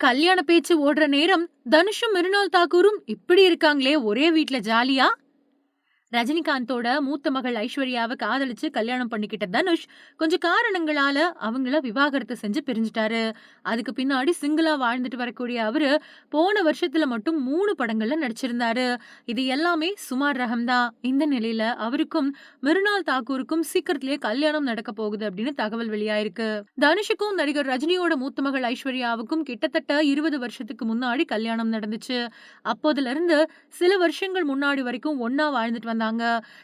கல்யாண பேச்சு ஓடுற நேரம் தனுஷும் மிருனால் தாக்கூரும் இப்படி இருக்காங்களே ஒரே வீட்ல ஜாலியா? ரஜினிகாந்தோட மூத்த மகள் ஐஸ்வர்யாவை காதலிச்சு கல்யாணம் பண்ணிக்கிட்ட தனுஷ். கொஞ்சம் காரணங்களால அவங்கள விவாகரத்து செஞ்சு பிரிஞ்சுட்டாரு. அதுக்கு பின்னாடி சிங்கிளா வாழ்ந்துட்டு வரக்கூடிய அவரு போன வருஷத்துல மட்டும் மூணு படங்கள்ல நடிச்சிருந்தாரு. இது எல்லாமே சுமார் ரகம்தான். இந்த நிலையில அவருக்கும் மிருனால் தாக்கூருக்கும் சீக்கிரத்திலேயே கல்யாணம் நடக்க போகுது அப்படின்னு தகவல் வெளியாயிருக்கு. தனுஷுக்கும் நடிகர் ரஜினியோட மூத்த மகள் ஐஸ்வர்யாவுக்கும் கிட்டத்தட்ட இருபது வருஷத்துக்கு முன்னாடி கல்யாணம் நடந்துச்சு. அப்போதுல இருந்து சில வருஷங்கள் முன்னாடி வரைக்கும் ஒன்னா வாழ்ந்துட்டு வந்தாங்க.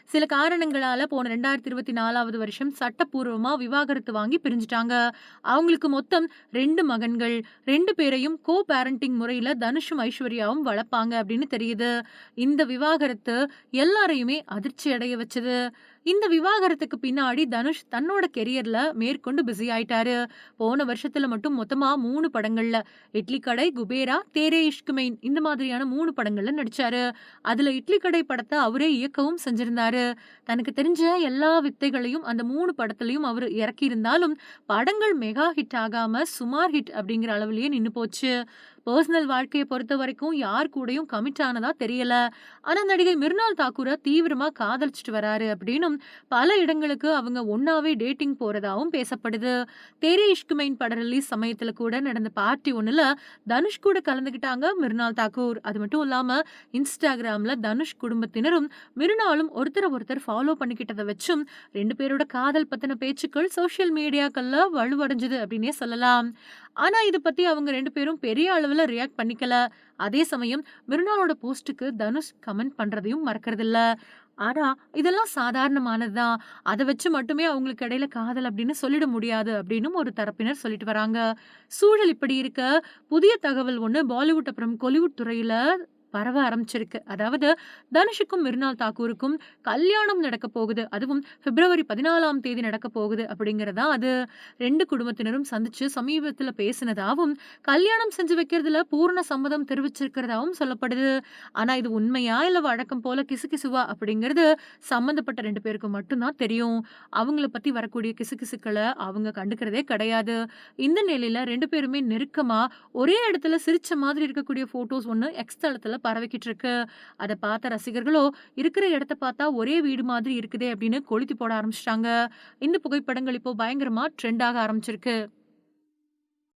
சில காரணங்களால போன ரெண்டாயிரத்தி இருபத்தி நாலாவது வருஷம் சட்டப்பூர்வமா விவாகரத்து வாங்கி பிரிஞ்சுட்டாங்க. அவங்களுக்கு மொத்தம் ரெண்டு மகன்கள் ரெண்டு பேரையும் கோ பேரண்டிங் முறையில தனுஷும் ஐஸ்வர்யாவும் வளர்ப்பாங்க அப்படின்னு தெரியுது. இந்த விவாகரத்து எல்லாரையுமே அதிர்ச்சி அடைய வச்சது. இந்த விவாகரத்துக்கு பின்னாடி தனுஷ் தன்னோட கெரியர்ல மேற்கொண்டு பிஸி ஆயிட்டாரு. போன வருஷத்துல மட்டும் மொத்தமா மூணு படங்கள்ல இட்லி கடை குபேரா தேரே இஷ்குமெயின் இந்த மாதிரியான மூணு படங்கள்ல நடிச்சாரு. அதுல இட்லி கடை படத்தை அவரே இயக்கவும் செஞ்சிருந்தாரு. தனக்கு தெரிஞ்ச எல்லா வித்தைகளையும் அந்த மூணு படத்துலயும் அவர் இறக்கியிருந்தாலும் படங்கள் மெகா ஹிட் ஆகாம சுமார் ஹிட் அப்படிங்கிற அளவுலயே நின்று போச்சு. பர்சனல் வாழ்க்கையை பொறுத்த வரைக்கும் யார் கூடயும் கமிட் ஆனதா தெரியல. ஆனா நடிகை மிர்னால் தாக்கூரை தீவிரமா காதலிச்சிட்டு வராரு அப்படின்னும் பல இடங்களுக்கு அவங்க ஒன்னாவே டேட்டிங் போறதாவும் பேசப்படுது. தேரி இஷ்குமைன் பட ரிலீஸ் சமயத்துல கூட நடந்த பார்ட்டி ஒண்ணுல தனுஷ் கூட கலந்துக்கிட்டாங்க மிர்னால் தாக்கூர். அது மட்டும் இல்லாம இன்ஸ்டாகிராம்ல தனுஷ் குடும்பத்தினரும் மிருனாலும் ஒருத்தரை ஒருத்தர் ஃபாலோ பண்ணிக்கிட்டதை வச்சும் ரெண்டு பேரோட காதல் பத்தின பேச்சுக்கள் சோஷியல் மீடியாக்கள்ல வலுவடைஞ்சது அப்படின்னே சொல்லலாம். ஆனா இது பத்தி அவங்க ரெண்டு பேரும் பெரிய அளவுல ரியாக்ட் பண்ணிக்கல. அதே சமயம் மிருனாலோட போஸ்ட்டுக்கு தனுஷ் கமெண்ட் பண்றதையும் மறக்கறது இல்ல ஆனா இதெல்லாம் சாதாரணமானதுதான். அதை வச்சு மட்டுமே அவங்களுக்கு இடையில காதல் அப்படின்னு சொல்லிட முடியாது அப்படின்னு ஒரு தரப்பினர் சொல்லிட்டு வராங்க. சூழல் இப்படி இருக்க. புதிய தகவல் ஒண்ணு பாலிவுட் அப்புறம் கொலிவுட் துறையில பரவ ஆரம்பிச்சிருக்கு. அதாவது தனுஷுக்கும் மிருனால் தாக்கூருக்கும் கல்யாணம் நடக்க போகுது. அதுவும் பிப்ரவரி பதினாலாம் தேதி நடக்க போகுது அப்படிங்கிறதா அது ரெண்டு குடும்பத்தினரும் சந்திச்சு சமீபத்தில் பேசினதாகவும் கல்யாணம் செஞ்சு வைக்கிறதுல பூர்ண சம்மதம் தெரிவிச்சிருக்கிறதாவும் சொல்லப்படுது. ஆனா இது உண்மையா இல்லை வழக்கம் போல கிசுகிசுவா அப்படிங்கிறது சம்மந்தப்பட்ட ரெண்டு பேருக்கு மட்டும்தான் தெரியும். அவங்கள பத்தி வரக்கூடிய கிசுகிசுக்களை அவங்க கண்டுக்கிறதே கிடையாது. இந்த நிலையில ரெண்டு பேருமே நெருக்கமா ஒரே இடத்துல சிரிச்ச மாதிரி இருக்கக்கூடிய போட்டோஸ் ஒன்று எக்ஸ் தளத்துல பரவிக்கிட்டு இருக்கு அதை பார்த்த ரசிகர்களோ இருக்கிற இடத்த பார்த்தா ஒரே வீடு மாதிரி இருக்குதே அப்படின்னு கொளுத்தி போட ஆரம்பிச்சிட்டாங்க. இந்த புகைப்படங்கள் இப்போ பயங்கரமா ட்ரெண்ட் ஆக ஆரம்பிச்சிருக்கு.